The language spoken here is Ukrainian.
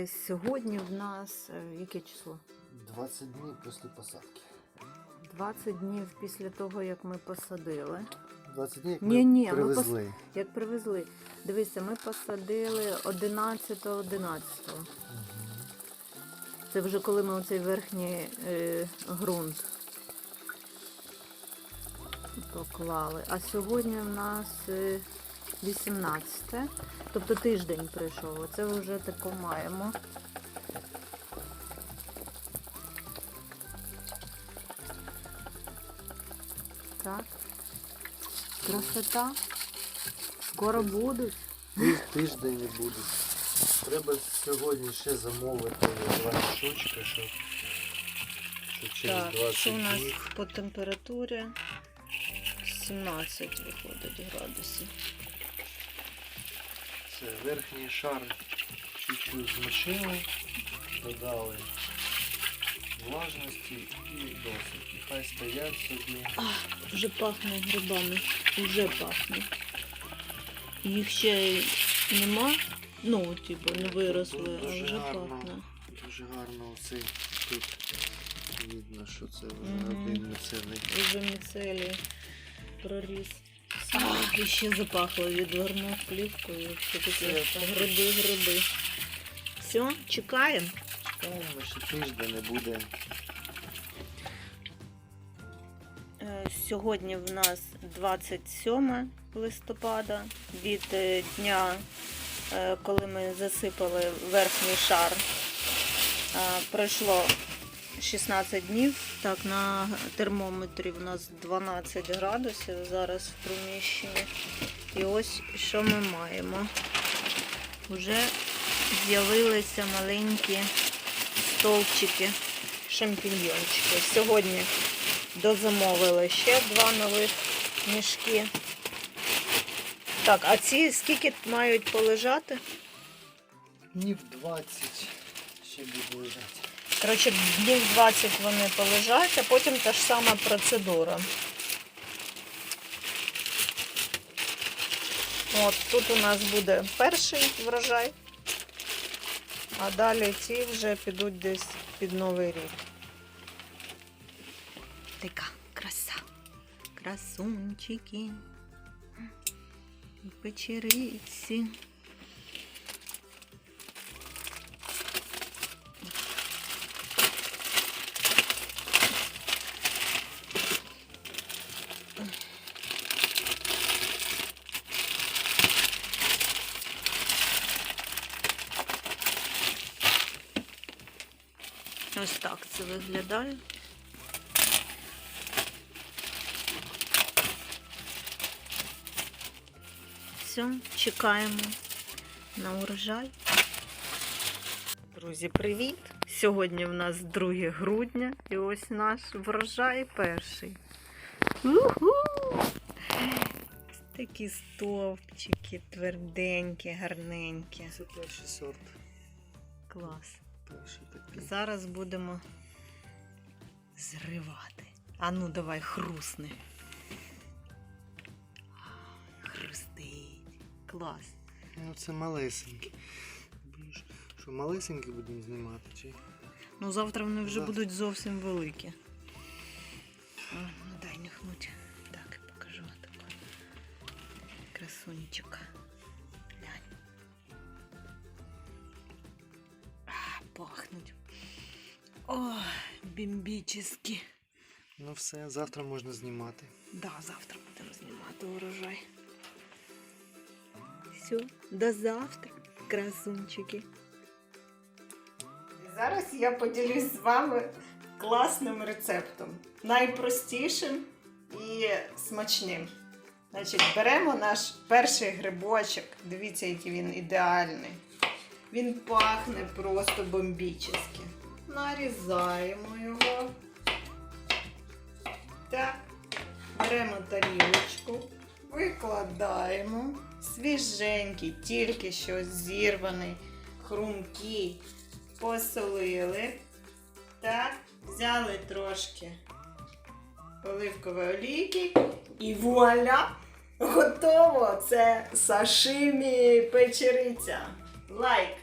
Е, Сьогодні в нас е, яке число? 20 днів після посадки. 20 днів після того, як ми посадили. 20 днів як Ні, ми ні, ми привезли. Як привезли. Дивися, ми посадили 11-11. Це вже коли ми оцей верхній е, ґрунт поклали. А сьогодні в нас е, 18. Тобто тиждень прийшов. Оце вже тако маємо. Так. Красота. Скоро будуть. Ти- Тиждень не буде. Треба сьогодні ще замовити два мішочка, щоб, щоб через Так, 20 що у нас днів. по температурі 17 виходить градусів. Це верхній шар чуть-чуть змішили, додали влажності і досить. І хай стоять собі. Вже пахне грибами. Вже пахне. Їх ще нема. Ну, типу, не виросли, а Дуже вже гарно. пахне. Дуже гарно оцей тут видно, що це вже Мгм. один місцевий. Вже міцелій проріс. І ще запахло, відвернув плівкою. Все гриби, гриби. Все, чекаємо. Тому ще тиждень не буде. Е, Сьогодні в нас 27 листопада від е, дня, е, коли ми засипали верхній шар. Пройшло 16 днів. Так, на термометрі в нас 12 градусів зараз в приміщенні. І ось що ми маємо. Вже з'явилися маленькі стовпчики, шампіньйончики. Сьогодні дозамовили ще два нових мішки. Так, а ці скільки мають полежати? Днів 20 ще буде лежати. Коротше, днів 20 вони полежать, а потім та ж сама процедура. От тут у нас буде перший врожай, а далі ці вже підуть десь під Новий рік. Така краса. Красунчики. Печериці. Ось так це виглядає. Все, чекаємо на урожай. Друзі, привіт! Сьогодні в нас 2 грудня і ось наш врожай перший. Уху! Такі стовпчики, тверденькі, гарненькі. Це перший сорт. Клас. Перший. Зараз будемо зривати. А ну давай хрусни. Хрустить. Клас. Ну це малесенький. Що малесенький будемо знімати чи? Ну завтра вони вже Завтра. будуть зовсім великі. Ну дай нюхнуть. Так, покажу таку. Красунчик. Глянь. А, пахнуть. О, бімбічески. Ну все, завтра можна знімати. Да, завтра будемо знімати урожай. Все, до завтра, красунчики. Зараз я поділюсь з вами класним рецептом. Найпростішим і смачним. Значить, беремо наш перший грибочок. Дивіться, який він ідеальний. Він пахне просто бомбічески. Нарізаємо його. Так. Беремо тарілочку, викладаємо свіженький, тільки що зірваний, хрумкий, посолили. Так, взяли трошки оливкової олійки і вуаля! Готово! Це сашимі печериця. Лайк!